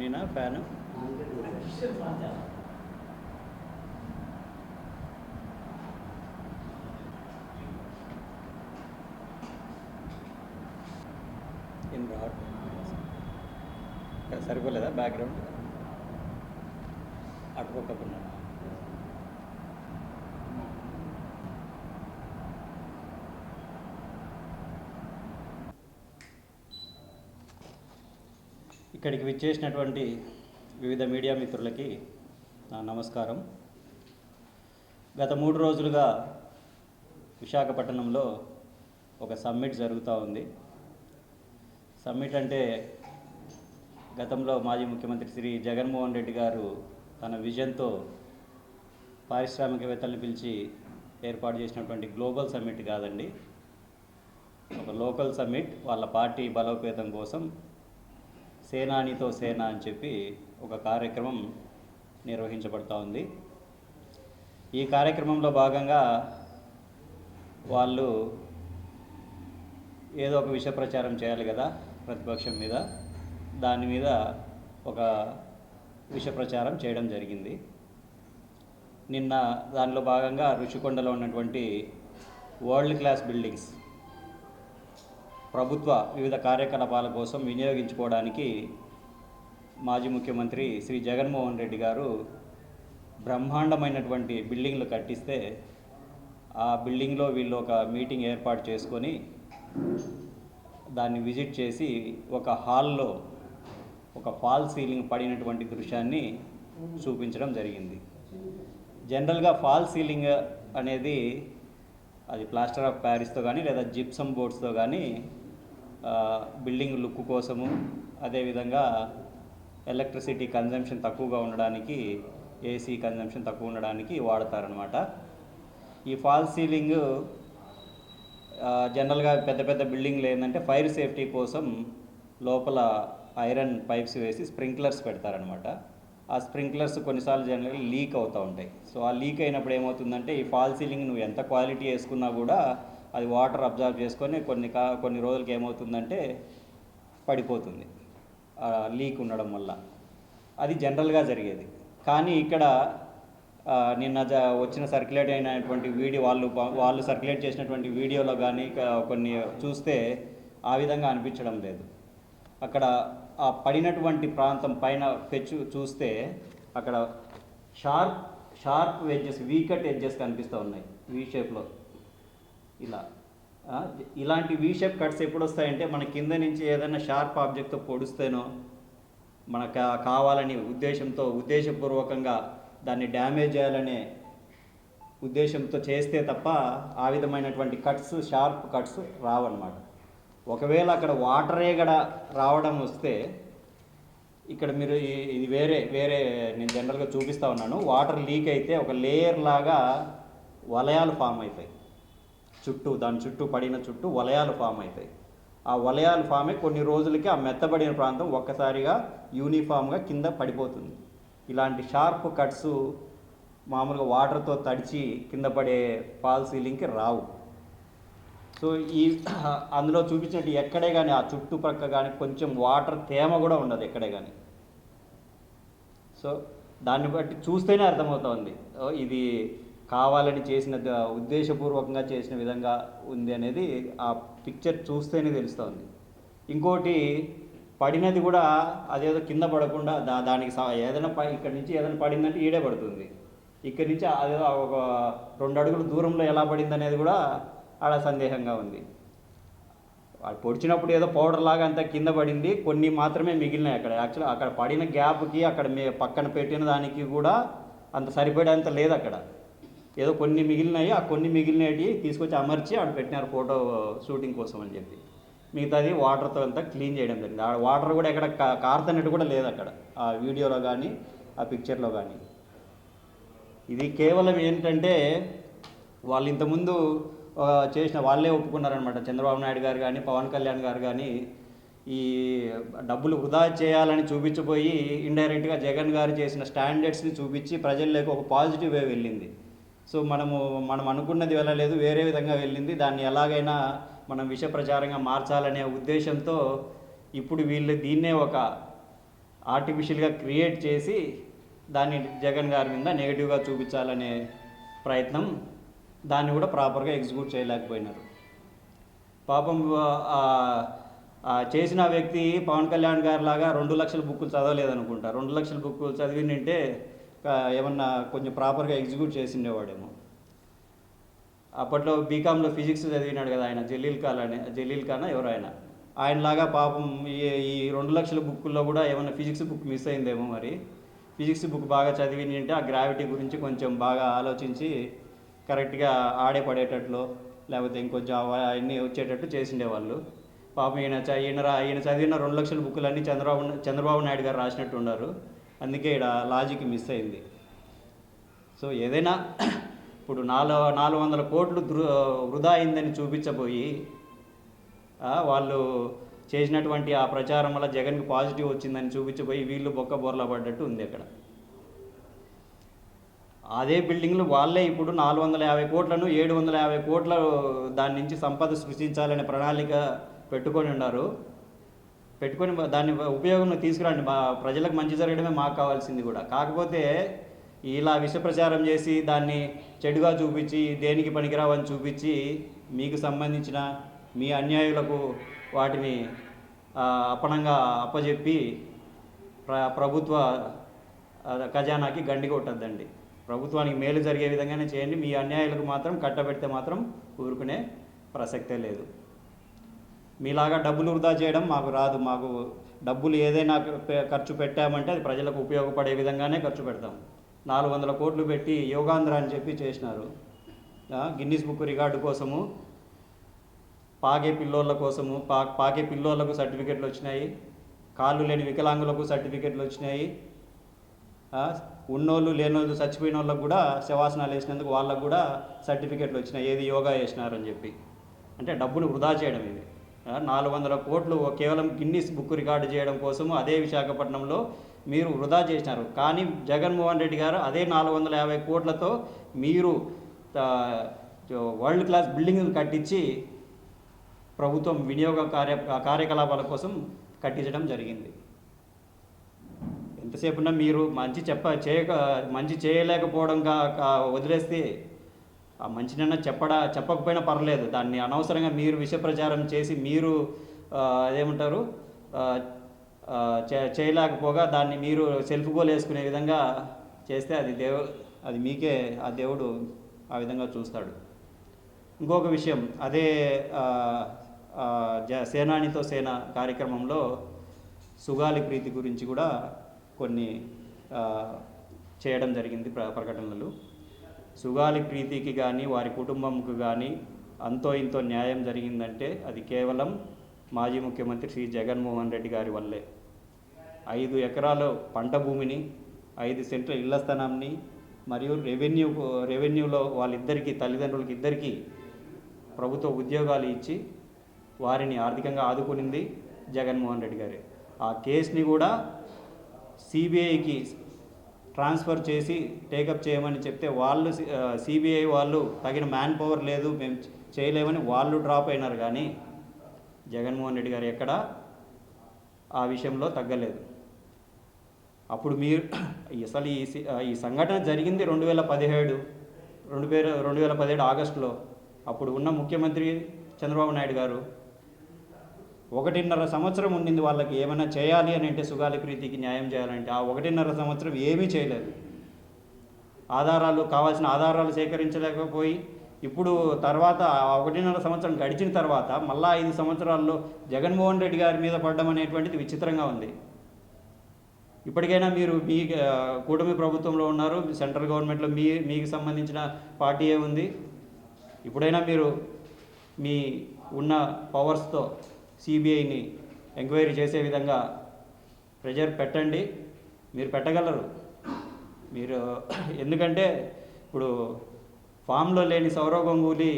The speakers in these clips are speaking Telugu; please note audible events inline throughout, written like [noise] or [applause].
నేనా ఫ్యాను? ఏం రావట్లేదు. సరిపోలేదా బ్యాక్గ్రౌండ్? అటుపక్కకున్నాను ఇక్కడికి విచ్చేసినటువంటి వివిధ మీడియా మిత్రులకి నా నమస్కారం. గత మూడు రోజులుగా విశాఖపట్నంలో ఒక సమ్మిట్ జరుగుతూ ఉంది. సమ్మిట్ అంటే గతంలో మాజీ ముఖ్యమంత్రి శ్రీ జగన్మోహన్ రెడ్డి గారు తన విజన్తో పారిశ్రామికవేత్తలను పిలిచి ఏర్పాటు చేసినటువంటి గ్లోబల్ సమ్మిట్ కాదండి. ఒక లోకల్ సమ్మిట్ వాళ్ళ పార్టీ బలోపేతం కోసం సేనానితో సేన అని చెప్పి ఒక కార్యక్రమం నిర్వహించబడతా ఉంది. ఈ కార్యక్రమంలో భాగంగా వాళ్ళు ఏదో ఒక విష ప్రచారం చేయాలి కదా ప్రతిపక్షం మీద. దాని మీద ఒక విష ప్రచారం చేయడం జరిగింది. నిన్న దానిలో భాగంగా రుషికొండలో ఉన్నటువంటి వరల్డ్ క్లాస్ బిల్డింగ్స్ ప్రభుత్వ వివిధ కార్యకలాపాల కోసం వినియోగించుకోవడానికి మాజీ ముఖ్యమంత్రి శ్రీ జగన్మోహన్ రెడ్డి గారు బ్రహ్మాండమైనటువంటి బిల్డింగ్లు కట్టిస్తే ఆ బిల్డింగ్లో వీళ్ళు ఒక మీటింగ్ ఏర్పాటు చేసుకొని దాన్ని విజిట్ చేసి ఒక హాల్లో ఒక ఫాల్ సీలింగ్ పడినటువంటి దృశ్యాన్ని చూపించడం జరిగింది. జనరల్గా ఫాల్ సీలింగ్ అనేది అది ప్లాస్టర్ ఆఫ్ ప్యారిస్తో కానీ లేదా జిప్సమ్ బోర్డ్స్తో కానీ బిల్డింగ్ లుక్ కోసము అదేవిధంగా ఎలక్ట్రిసిటీ కన్జంప్షన్ తక్కువగా ఉండడానికి ఏసీ కన్జంప్షన్ తక్కువ ఉండడానికి వాడతారనమాట ఈ ఫాల్ సీలింగ్ జనరల్గా పెద్ద పెద్ద బిల్డింగ్లు ఏంటంటే ఫైర్ సేఫ్టీ కోసం లోపల ఐరన్ పైప్స్ వేసి స్ప్రింక్లర్స్ పెడతారనమాట ఆ స్ప్రింక్లర్స్ కొన్నిసార్లు జనరల్గా లీక్ అవుతూ ఉంటాయి. సో ఆ లీక్ అయినప్పుడు ఏమవుతుందంటే ఈ ఫాల్ సీలింగ్ నువ్వు ఎంత క్వాలిటీ వేసుకున్నా కూడా అది వాటర్ అబ్జర్వ్ చేసుకొని కొన్ని కా కొన్ని రోజులకి ఏమవుతుందంటే పడిపోతుంది. లీక్ ఉండడం వల్ల. అది జనరల్గా జరిగేది. కానీ ఇక్కడ నిన్న జ- వచ్చిన సర్క్యులేట్ అయినటువంటి వీడియో వాళ్ళు వాళ్ళు సర్క్యులేట్ చేసినటువంటి వీడియోలో కానీ కొన్ని చూస్తే ఆ విధంగా అనిపించడం లేదు. అక్కడ ఆ పడినటువంటి ప్రాంతం పైన పెచ్చు చూస్తే అక్కడ షార్ప్ షార్ప్ ఎడ్జెస్ వీకట్ ఎడ్జెస్ కనిపిస్తూ ఉన్నాయి. వీ షేప్లో. ఇలా. ఇలాంటి వీ షేప్ కట్స్ ఎప్పుడు వస్తాయంటే మన కింద నుంచి ఏదైనా షార్ప్ ఆబ్జెక్ట్తో పొడిస్తేనో మనకు కావాలని ఉద్దేశంతో ఉద్దేశపూర్వకంగా దాన్ని డ్యామేజ్ చేయాలనే ఉద్దేశంతో చేస్తే తప్ప ఆ విధమైనటువంటి కట్స్ షార్ప్ కట్స్ రావన్నమాట. ఒకవేళ అక్కడ వాటరే గడ రావడం వస్తే ఇక్కడ మీరు ఇది వేరే వేరే నేను జనరల్గా చూపిస్తా ఉన్నాను. వాటర్ లీక్ అయితే ఒక లేయర్ లాగా వలయాలు ఫామ్ అవుతాయి. చుట్టూ దాని చుట్టూ పడిన చుట్టూ వలయాలు ఫామ్ అవుతాయి. ఆ వలయాలు ఫామ్ అయి కొన్ని రోజులకి ఆ మెత్తబడిన ప్రాంతం ఒక్కసారిగా యూనిఫామ్గా కింద పడిపోతుంది. ఇలాంటి షార్ప్ కట్స్ మామూలుగా వాటర్తో తడిచి కింద పడే ఫాల్ సీలింగ్కి రావు. సో ఈ [clears throat] అందులో చూపించినట్టు ఎక్కడే కానీ ఆ చుట్టుపక్క కానీ కొంచెం వాటర్ తేమ కూడా ఉండదు ఎక్కడే కానీ సో దాన్ని బట్టి చూస్తేనే అర్థమవుతుంది ఇది కావాలని చేసిన ఉద్దేశపూర్వకంగా చేసిన విధంగా ఉంది అనేది ఆ పిక్చర్ చూస్తేనే తెలుస్తోంది. ఇంకోటి పడినది కూడా అదేదో కింద పడకుండా దా దానికి ఏదైనా ప ఇక్కడ నుంచి ఏదైనా పడిందంటే ఈడే పడుతుంది. ఇక్కడి నుంచి అదేదో ఒక రెండు అడుగుల దూరంలో ఎలా పడింది అనేది కూడా ఆడ సందేహంగా ఉంది. వాడు పొడిచినప్పుడు ఏదో పౌడర్ లాగా అంతా కింద పడింది కొన్ని మాత్రమే మిగిలినాయి అక్కడ. యాక్చువల్ అక్కడ పడిన గ్యాప్కి అక్కడ మే పక్కన పెట్టిన దానికి కూడా అంత సరిపడేంత లేదు అక్కడ. ఏదో కొన్ని మిగిలినాయి ఆ కొన్ని మిగిలినవి తీసుకొచ్చి అమర్చి ఆడ పెట్టినారు ఫోటో షూటింగ్ కోసం అని చెప్పి. మిగతాది వాటర్తో అంతా క్లీన్ చేయడం జరిగింది. ఆ వాటర్ కూడా ఎక్కడ కా- కారుతున్నట్టు కూడా లేదు అక్కడ. ఆ వీడియోలో కానీ ఆ పిక్చర్లో కానీ ఇది కేవలం ఏంటంటే వాళ్ళు ఇంతకుముందు చేసిన వాళ్ళే ఒప్పుకున్నారనమాట చంద్రబాబు నాయుడు గారు కానీ పవన్ కళ్యాణ్ గారు కానీ ఈ డబ్బులు వృధా చేయాలని చూపించిపోయి ఇండైరెక్ట్గా జగన్ గారు చేసిన స్టాండర్డ్స్ని చూపించి ప్రజల్లోకి ఒక పాజిటివ్ వే వెళ్ళింది. సో మనము మనం అనుకున్నది వెళ్ళలేదు వేరే విధంగా వెళ్ళింది. దాన్ని ఎలాగైనా మనం విష ప్రచారంగా మార్చాలనే ఉద్దేశంతో ఇప్పుడు వీళ్ళు దీన్నే ఒక ఆర్టిఫిషియల్గా క్రియేట్ చేసి దాన్ని జగన్ గారి మీద నెగిటివ్గా చూపించాలనే ప్రయత్నం దాన్ని కూడా ప్రాపర్గా ఎగ్జిక్యూట్ చేయలేకపోయినారు. పాపం చేసిన వ్యక్తి పవన్ కళ్యాణ్ గారి లాగా రెండు లక్షల బుక్కులు చదవలేదనుకుంటా. రెండు లక్షల బుక్కులు చదివిందంటే ఏమన్నా కొంచెం ప్రాపర్గా ఎగ్జిక్యూట్ చేసిండేవాడేమో. అప్పట్లో బీకామ్లో ఫిజిక్స్ చదివినాడు కదా ఆయన జలీల్ ఖాన్ అనే జలీల్ ఖాన్ ఎవరు ఆయన ఆయనలాగా పాపం ఈ ఈ రెండు లక్షల బుక్కుల్లో కూడా ఏమైనా ఫిజిక్స్ బుక్ మిస్ అయిందేమో మరి. ఫిజిక్స్ బుక్ బాగా చదివింటే ఆ గ్రావిటీ గురించి కొంచెం బాగా ఆలోచించి కరెక్ట్గా ఆడే పడేటట్లు లేకపోతే ఇంకొంచెం అవ- అవన్నీ వచ్చేటట్టు చేసిండేవాళ్ళు. పాపం ఈయన చ- ఈయన ఈయన చదివిన రెండు లక్షల బుక్కులన్నీ చంద్రబాబు చంద్రబాబు నాయుడు గారు రాసినట్టు ఉన్నారు. అందుకే ఇక్కడ లాజిక్ మిస్ అయింది. సో ఏదైనా [clears throat] ఇప్పుడు నాలుగు నాలుగు వందల కోట్లు దృ వృధా అయిందని చూపించబోయి వాళ్ళు చేసినటువంటి ఆ ప్రచారం వల్ల జగన్కి పాజిటివ్ వచ్చిందని చూపించబోయి వీళ్ళు బొక్క బొర్ల పడ్డట్టు ఉంది అక్కడ. అదే బిల్డింగ్లు వాళ్ళే ఇప్పుడు నాలుగు వందల యాభై కోట్లను ఏడు వందల యాభై కోట్ల దాని నుంచి సంపద సృష్టించాలనే ప్రణాళిక పెట్టుకొని ఉన్నారు. పెట్టుకొని దాన్ని ఉపయోగంలో తీసుకురండి. మా ప్రజలకు మంచి జరగడమే మాకు కావాల్సింది కూడా. కాకపోతే ఇలా విష ప్రచారం చేసి దాన్ని చెడుగా చూపించి దేనికి పనికిరావని చూపించి మీకు సంబంధించిన మీ అన్యాయులకు వాటిని అప్పనంగా అప్పజెప్పి ప్ర ప్రభుత్వ ఖజానాకి గండి కొట్టద్దండి. ప్రభుత్వానికి మేలు జరిగే విధంగానే చేయండి. మీ అన్యాయాలకు మాత్రం కట్టబెడితే మాత్రం ఊరుకునే ప్రసక్తే లేదు. మీలాగా డబ్బులు వృధా చేయడం మాకు రాదు. మాకు డబ్బులు ఏదైనా ఖర్చు పెట్టామంటే అది ప్రజలకు ఉపయోగపడే విధంగానే ఖర్చు పెడతాం. నాలుగు వందల కోట్లు పెట్టి యోగాంధ్ర అని చెప్పి చేసినారు. గిన్నిస్ బుక్ రికార్డు కోసము పాకే పిల్లోళ్ళ కోసము పా పాకే పిల్లోళ్ళకు సర్టిఫికెట్లు వచ్చినాయి. కాళ్ళు లేని వికలాంగులకు సర్టిఫికెట్లు వచ్చినాయి. ఉన్నోళ్ళు లేనోళ్ళు చచ్చిపోయిన వాళ్ళకు కూడా శవాసనాలు వేసినందుకు వాళ్ళకు కూడా సర్టిఫికెట్లు వచ్చినాయి. ఏది యోగా చేసినారని చెప్పి. అంటే డబ్బులు వృధా చేయడం ఇది. నాలుగు వందల కోట్లు కేవలం గిన్నీస్ బుక్ రికార్డు చేయడం కోసము అదే విశాఖపట్నంలో మీరు వృధా చేసినారు. కానీ జగన్మోహన్ రెడ్డి గారు అదే నాలుగు వందల యాభై కోట్లతో మీరు వరల్డ్ క్లాస్ బిల్డింగ్ కట్టించి ప్రభుత్వం వినియోగ కార్య కార్యకలాపాల కోసం కట్టించడం జరిగింది. ఎంతసేపున్నా మీరు మంచి చెప్ప చేయక మంచి చేయలేకపోవడం కా- వదిలేస్తే ఆ చెప్పడా చెప్పకపోయినా పర్లేదు. దాన్ని అనవసరంగా మీరు విష ప్రచారం చేసి మీరు అదేమంటారు చే- చేయలేకపోగా దాన్ని మీరు సెల్ఫ్ గోల్ వేసుకునే విధంగా చేస్తే అది దేవు అది మీకే ఆ దేవుడు ఆ విధంగా చూస్తాడు. ఇంకొక విషయం అదే జ సేనానితో సేన కార్యక్రమంలో సుగాలి ప్రీతి గురించి కూడా కొన్ని చేయడం జరిగింది ప్ర ప్రకటనలు. సుగాలి ప్రీతికి కానీ వారి కుటుంబంకు కానీ అంతో ఇంతో న్యాయం జరిగిందంటే అది కేవలం మాజీ ముఖ్యమంత్రి శ్రీ జగన్మోహన్ రెడ్డి గారి వల్లే. ఐదు ఎకరాల పంట భూమిని ఐదు సెంట్ల ఇళ్ళ స్థలాన్ని మరియు రెవెన్యూ రెవెన్యూలో వాళ్ళిద్దరికీ తల్లిదండ్రులకి ఇద్దరికీ ప్రభుత్వ ఉద్యోగాలు ఇచ్చి వారిని ఆర్థికంగా ఆదుకునింది జగన్మోహన్ రెడ్డి గారే. ఆ కేసుని కూడా సిబిఐకి ట్రాన్స్ఫర్ చేసి టేకప్ చేయమని చెప్తే వాళ్ళు సిబిఐ వాళ్ళు తగిన మ్యాన్ పవర్ లేదు మేము చేయలేమని వాళ్ళు డ్రాప్ అయినారు కానీ జగన్మోహన్ రెడ్డి గారు ఎక్కడ ఆ విషయంలో తగ్గలేదు. అప్పుడు మీరు [clears throat] అసలు ఈ ఈ సంఘటన జరిగింది రెండు వేల పదిహేడు రెండు వేల రెండు వేల పదిహేడు ఆగస్టులో. అప్పుడు ఉన్న ముఖ్యమంత్రి చంద్రబాబు నాయుడు గారు ఒకటిన్నర సంవత్సరం ఉండింది వాళ్ళకి ఏమైనా చేయాలి అని అంటే సుగాలి ప్రీతికి న్యాయం చేయాలంటే ఆ ఒకటిన్నర సంవత్సరం ఏమీ చేయలేదు. ఆధారాలు కావాల్సిన ఆధారాలు సేకరించలేకపోయి ఇప్పుడు తర్వాత ఒకటిన్నర సంవత్సరం గడిచిన తర్వాత మళ్ళా ఐదు సంవత్సరాల్లో జగన్మోహన్ రెడ్డి గారి మీద పడడం అనేటువంటిది విచిత్రంగా ఉంది. ఇప్పటికైనా మీరు మీ కూటమి ప్రభుత్వంలో ఉన్నారు సెంట్రల్ గవర్నమెంట్లో మీ మీకు సంబంధించిన పార్టీ ఉంది. ఇప్పుడైనా మీరు మీ ఉన్న పవర్స్తో సిబిఐని ఎంక్వైరీ చేసే విధంగా ప్రెజర్ పెట్టండి. మీరు పెట్టగలరు. మీరు [clears throat] ఎందుకంటే ఇప్పుడు ఫామ్లో లేని సౌరవ్ గంగూలీ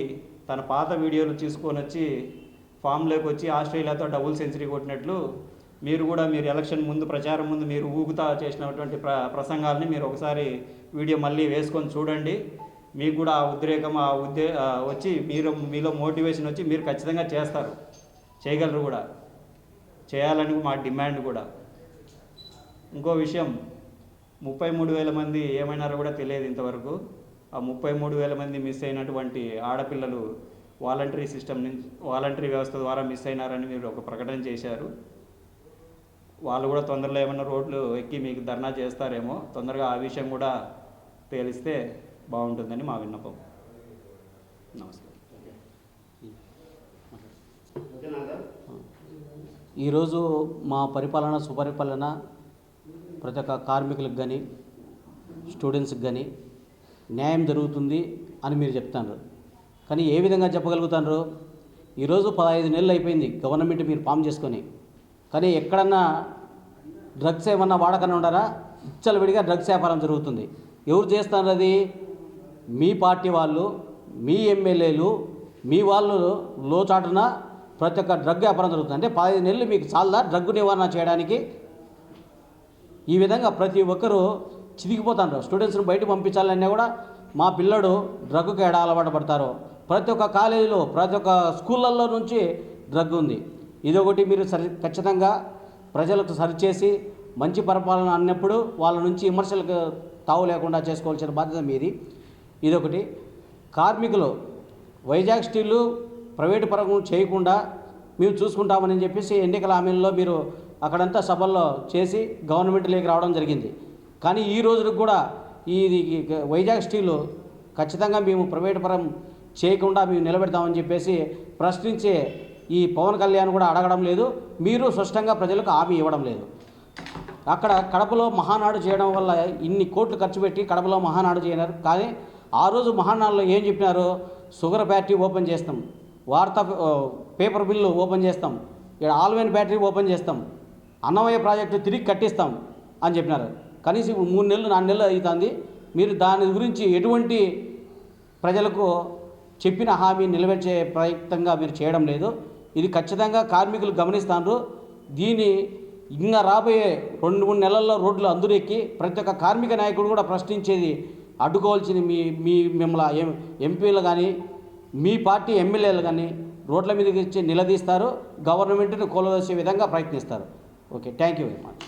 తన పాత వీడియోలు తీసుకొని వచ్చి ఫామ్లోకి వచ్చి ఆస్ట్రేలియాతో డబుల్ సెంచరీ కొట్టినట్లు మీరు కూడా మీరు ఎలక్షన్ ముందు ప్రచారం ముందు మీరు ఊగుతా చేసినటువంటి ప్ర ప్రసంగాల్ని మీరు ఒకసారి వీడియో మళ్ళీ వేసుకొని చూడండి. మీకు కూడా ఆ ఉద్రేకం ఆ ఉద్దే వచ్చి మీరు మీలో మోటివేషన్ వచ్చి మీరు ఖచ్చితంగా చేస్తారు. చేయగలరు కూడా. చేయాలని మా డిమాండ్ కూడా. ఇంకో విషయం ముప్పై మూడు వేల మంది ఏమైనారో కూడా తెలియదు ఇంతవరకు. ఆ ముప్పై మూడు వేల మంది మిస్ అయినటువంటి ఆడపిల్లలు వాలంటరీ సిస్టమ్ నుంచి వాలంటరీ వ్యవస్థ ద్వారా మిస్ అయినారని మీరు ఒక ప్రకటన చేశారు. వాళ్ళు కూడా తొందరలో ఏమైనా రోడ్లు ఎక్కి మీకు ధర్నా చేస్తారేమో తొందరగా ఆ విషయం కూడా తేలిస్తే బాగుంటుందని మా విన్నపం. నమస్కారం. ఈరోజు మా పరిపాలన సుపరిపాలన ప్రతి ఒక్క కార్మికులకు కానీ స్టూడెంట్స్కి కానీ న్యాయం జరుగుతుంది అని మీరు చెప్తున్నారు కానీ ఏ విధంగా చెప్పగలుగుతారు ఈరోజు పదహైదు నెలలు అయిపోయింది గవర్నమెంట్ మీరు ఫామ్ చేసుకొని. కానీ ఎక్కడన్నా డ్రగ్స్ ఏమన్నా వాడకనే ఉండరా విడిగా డ్రగ్స్ వ్యాపారం జరుగుతుంది. ఎవరు చేస్తారు అది? మీ పార్టీ వాళ్ళు మీ ఎమ్మెల్యేలు మీ వాళ్ళు లోచాటున ప్రతి ఒక్క డ్రగ్ వ్యాపారం జరుగుతుంది. అంటే పదహైదు నెలలు మీకు చాలదా? డ్రగ్ నివారణ చేయడానికి? ఈ విధంగా ప్రతి ఒక్కరూ చితికిపోతారు స్టూడెంట్స్ని బయట పంపించాలన్నా కూడా మా పిల్లడు డ్రగ్కి ఎడ అలవాటు పడతారు? ప్రతి ఒక్క కాలేజీలో ప్రతి ఒక్క స్కూళ్ళల్లో నుంచి డ్రగ్ ఉంది. ఇదొకటి మీరు సరి ఖచ్చితంగా ప్రజలకు సరిచేసి మంచి పరిపాలన అన్నప్పుడు వాళ్ళ నుంచి విమర్శలకు తావు లేకుండా చేసుకోవాల్సిన బాధ్యత మీది. ఇదొకటి. కార్మికులు వైజాగ్ స్టీలు ప్రైవేటు పరం చేయకుండా మేము చూసుకుంటామని చెప్పేసి ఎన్నికల హామీల్లో మీరు అక్కడంతా సభల్లో చేసి గవర్నమెంట్లోకి రావడం జరిగింది. కానీ ఈ రోజుకి కూడా ఇది వైజాగ్ స్టీలు ఖచ్చితంగా మేము ప్రైవేట్ పరం చేయకుండా మేము నిలబెడతామని చెప్పేసి ప్రశ్నించే ఈ పవన్ కళ్యాణ్ కూడా అడగడం లేదు. మీరు స్పష్టంగా ప్రజలకు హామీ ఇవ్వడం లేదు. అక్కడ కడపలో మహానాడు చేయడం వల్ల ఇన్ని కోట్లు ఖర్చు పెట్టి కడపలో మహానాడు చేయనారు కానీ ఆ రోజు మహానాడులో ఏం చెప్పినారు షుగర్ ఫ్యాక్టరీ ఓపెన్ చేస్తాం. వార్తా పేపర్ బిల్లు ఓపెన్ చేస్తాం. ఇక్కడ ఆల్వైన్ బ్యాటరీ ఓపెన్ చేస్తాం. అన్నమయ్య ప్రాజెక్టు తిరిగి కట్టిస్తాం అని చెప్పినారు. కనీసం ఇప్పుడు మూడు నెలలు నాలుగు నెలలు అవుతుంది మీరు దాని గురించి ఎటువంటి ప్రజలకు చెప్పిన హామీ నిలబెట్టే ప్రయత్నంగా మీరు చేయడం లేదు. ఇది ఖచ్చితంగా కార్మికులు గమనిస్తారు దీని ఇంకా రాబోయే రెండు మూడు నెలల్లో రోడ్లు అందరూ ఎక్కి ప్రతి ఒక్క కార్మిక నాయకుడు కూడా ప్రశ్నించేది అడ్డుకోవాల్సింది మీ మీ మిమ్మల్ని ఎం ఎంపీలు కానీ మీ పార్టీ ఎమ్మెల్యేలు కానీ రోడ్ల మీదకి వచ్చి నిలదీస్తారు గవర్నమెంట్ని కూలదోసే విధంగా ప్రయత్నిస్తారు. Okay thank you very much